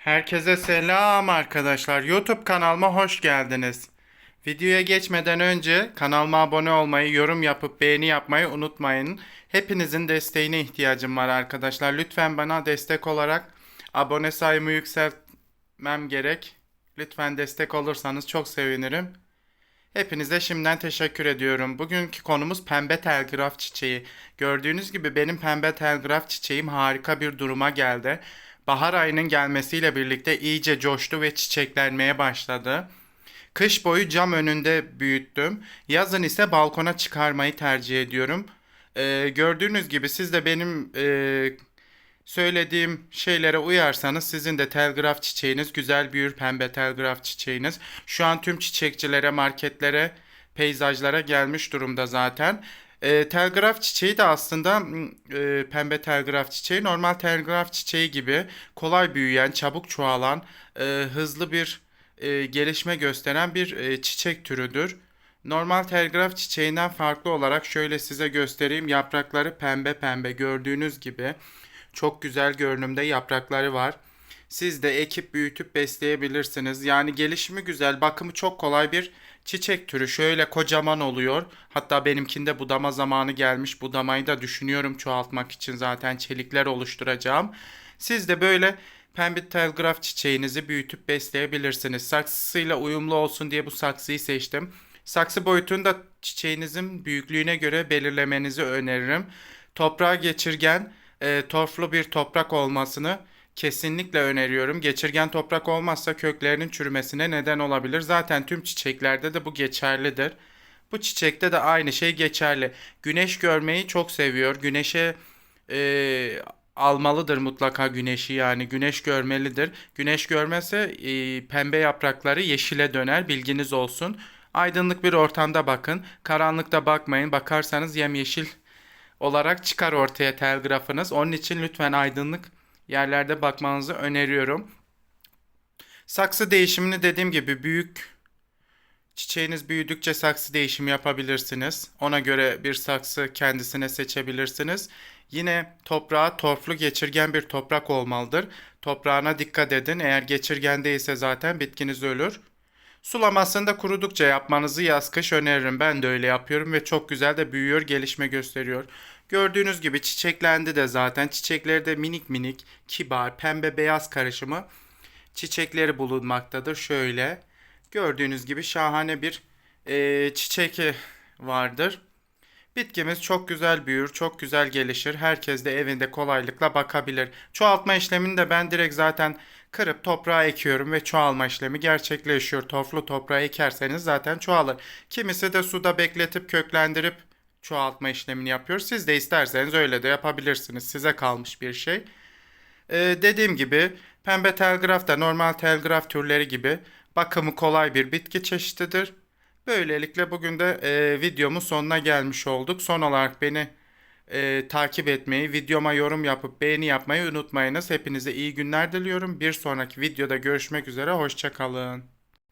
Herkese selam arkadaşlar. YouTube kanalıma hoş geldiniz. Videoya geçmeden önce kanalıma abone olmayı, yorum yapıp beğeni yapmayı unutmayın. Hepinizin desteğine ihtiyacım var arkadaşlar. Lütfen bana destek olarak abone sayımı yükseltmem gerek. Lütfen destek olursanız çok sevinirim. Hepinize şimdiden teşekkür ediyorum. Bugünkü konumuz pembe telgraf çiçeği. Gördüğünüz gibi benim pembe telgraf çiçeğim harika bir duruma geldi. Bahar ayının gelmesiyle birlikte iyice coştu ve çiçeklenmeye başladı. Kış boyu cam önünde büyüttüm. Yazın ise balkona çıkarmayı tercih ediyorum. Ee, gördüğünüz gibi siz de benim e, söylediğim şeylere uyarsanız sizin de telgraf çiçeğiniz güzel büyür pembe telgraf çiçeğiniz. Şu an tüm çiçekçilere, marketlere, peyzajlara gelmiş durumda zaten. E, telgraf çiçeği de aslında e, pembe telgraf çiçeği normal telgraf çiçeği gibi kolay büyüyen, çabuk çoğalan, e, hızlı bir e, gelişme gösteren bir e, çiçek türüdür. Normal telgraf çiçeğinden farklı olarak şöyle size göstereyim. Yaprakları pembe pembe gördüğünüz gibi çok güzel görünümde yaprakları var. Siz de ekip büyütüp besleyebilirsiniz. Yani gelişimi güzel, bakımı çok kolay bir çiçek türü. Şöyle kocaman oluyor. Hatta benimkinde budama zamanı gelmiş. Budamayı da düşünüyorum çoğaltmak için zaten çelikler oluşturacağım. Siz de böyle pembe telgraf çiçeğinizi büyütüp besleyebilirsiniz. Saksısıyla uyumlu olsun diye bu saksıyı seçtim. Saksı boyutunu da çiçeğinizin büyüklüğüne göre belirlemenizi öneririm. Toprağa geçirgen, e, torflu bir toprak olmasını kesinlikle öneriyorum. Geçirgen toprak olmazsa köklerinin çürümesine neden olabilir. Zaten tüm çiçeklerde de bu geçerlidir. Bu çiçekte de aynı şey geçerli. Güneş görmeyi çok seviyor. Güneşe e, almalıdır mutlaka güneşi yani güneş görmelidir. Güneş görmezse e, pembe yaprakları yeşile döner bilginiz olsun. Aydınlık bir ortamda bakın. Karanlıkta bakmayın. Bakarsanız yemyeşil olarak çıkar ortaya telgrafınız. Onun için lütfen aydınlık yerlerde bakmanızı öneriyorum. Saksı değişimini dediğim gibi büyük çiçeğiniz büyüdükçe saksı değişimi yapabilirsiniz. Ona göre bir saksı kendisine seçebilirsiniz. Yine toprağa torflu geçirgen bir toprak olmalıdır. Toprağına dikkat edin. Eğer geçirgen değilse zaten bitkiniz ölür. Sulamasını da kurudukça yapmanızı yaz kış öneririm. Ben de öyle yapıyorum ve çok güzel de büyüyor, gelişme gösteriyor. Gördüğünüz gibi çiçeklendi de zaten. Çiçekleri de minik minik, kibar, pembe beyaz karışımı çiçekleri bulunmaktadır. Şöyle gördüğünüz gibi şahane bir eee, çiçek vardır. Bitkimiz çok güzel büyür, çok güzel gelişir. Herkes de evinde kolaylıkla bakabilir. Çoğaltma işlemini de ben direkt zaten kırıp toprağa ekiyorum ve çoğalma işlemi gerçekleşiyor. Torflu toprağa ekerseniz zaten çoğalır. Kimisi de suda bekletip köklendirip çoğaltma işlemini yapıyor. Siz de isterseniz öyle de yapabilirsiniz. Size kalmış bir şey. Ee, dediğim gibi pembe telgraf da normal telgraf türleri gibi bakımı kolay bir bitki çeşididir. Böylelikle bugün de e, videomun sonuna gelmiş olduk. Son olarak beni e, takip etmeyi, videoma yorum yapıp beğeni yapmayı unutmayınız. Hepinize iyi günler diliyorum. Bir sonraki videoda görüşmek üzere. Hoşçakalın.